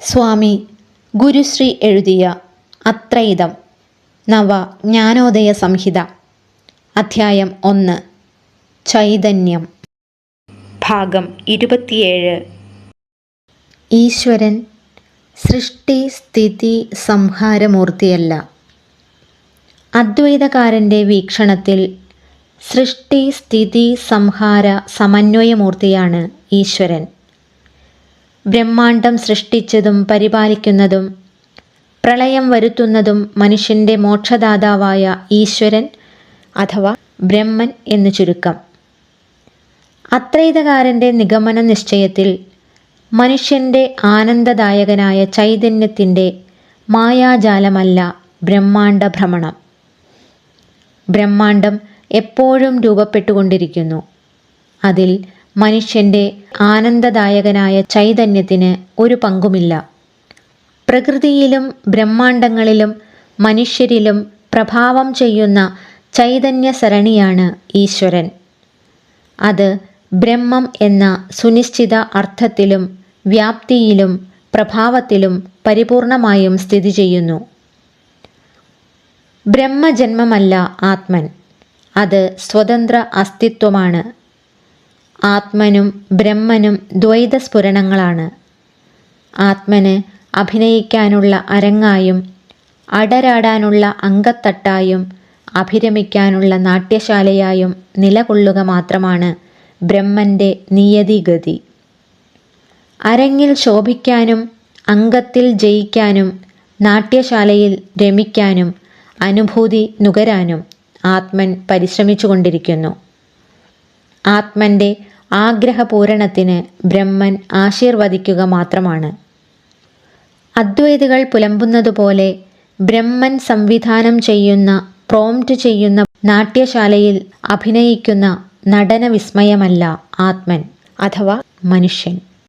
സ്വാമി ഗുരുശ്രീ എഴുതിയ അത്രയിതം നവ ജ്ഞാനോദയ സംഹിത. അധ്യായം ഒന്ന്. ചൈതന്യം. ഭാഗം ഇരുപത്തിയേഴ്. ഈശ്വരൻ സൃഷ്ടി സ്ഥിതി സംഹാരമൂർത്തിയല്ല. അദ്വൈതകാരന്റെ വീക്ഷണത്തിൽ സൃഷ്ടി സ്ഥിതി സംഹാര സമന്വയമൂർത്തിയാണ് ഈശ്വരൻ. ബ്രഹ്മാണ്ടം സൃഷ്ടിച്ചതും പരിപാലിക്കുന്നതും പ്രളയം വരുത്തുന്നതും മനുഷ്യന്റെ മോക്ഷദാതാവായ ഈശ്വരൻ അഥവാ ബ്രഹ്മൻ എന്ന് ചുരുക്കം. അത്രൈതകാരന്റെ നിഗമന നിശ്ചയത്തിൽ മനുഷ്യന്റെ ആനന്ദദായകനായ ചൈതന്യത്തിന്റെ മായാജാലമല്ല ബ്രഹ്മാണ്ട ഭ്രമണം ബ്രഹ്മാണ്ടം എപ്പോഴും രൂപപ്പെട്ടുകൊണ്ടിരിക്കുന്നു. അതിൽ മനുഷ്യന്റെ ആനന്ദദായകനായ ചൈതന്യത്തിന് ഒരു പങ്കുമില്ല. പ്രകൃതിയിലും ബ്രഹ്മാണ്ടങ്ങളിലും മനുഷ്യരിലും പ്രഭാവം ചെയ്യുന്ന ചൈതന്യ സരണിയാണ് ഈശ്വരൻ. അത് ബ്രഹ്മം എന്ന സുനിശ്ചിത അർത്ഥത്തിലും വ്യാപ്തിയിലും പ്രഭാവത്തിലും പരിപൂർണമായും സ്ഥിതി ചെയ്യുന്നു. ബ്രഹ്മജന്മമല്ല ആത്മൻ. അത് സ്വതന്ത്ര അസ്തിത്വമാണ്. ആത്മനും ബ്രഹ്മനും ദ്വൈത സ്ഫുരണങ്ങളാണ് ആത്മന് അഭിനയിക്കാനുള്ള അരങ്ങായും അടരാടാനുള്ള അങ്കത്തട്ടായും അഭിരമിക്കാനുള്ള നാട്യശാലയായും നിലകൊള്ളുക മാത്രമാണ് ബ്രഹ്മന്റെ നിയതിഗതി. അരങ്ങിൽ ശോഭിക്കാനും അംഗത്തിൽ ജയിക്കാനും നാട്യശാലയിൽ രമിക്കാനും അനുഭൂതി നുകരാനും ആത്മൻ പരിശ്രമിച്ചുകൊണ്ടിരിക്കുന്നു. ആത്മന്റെ ആഗ്രഹപൂരണത്തിന് ബ്രഹ്മൻ ആശീർവദിക്കുക മാത്രമാണ്. അദ്വൈതികൾ പുലമ്പുന്നതുപോലെ ബ്രഹ്മൻ സംവിധാനം ചെയ്യുന്ന പ്രോംപ്റ്റ് ചെയ്യുന്ന നാട്യശാലയിൽ അഭിനയിക്കുന്ന നടന വിസ്മയമല്ല ആത്മൻ അഥവാ മനുഷ്യൻ.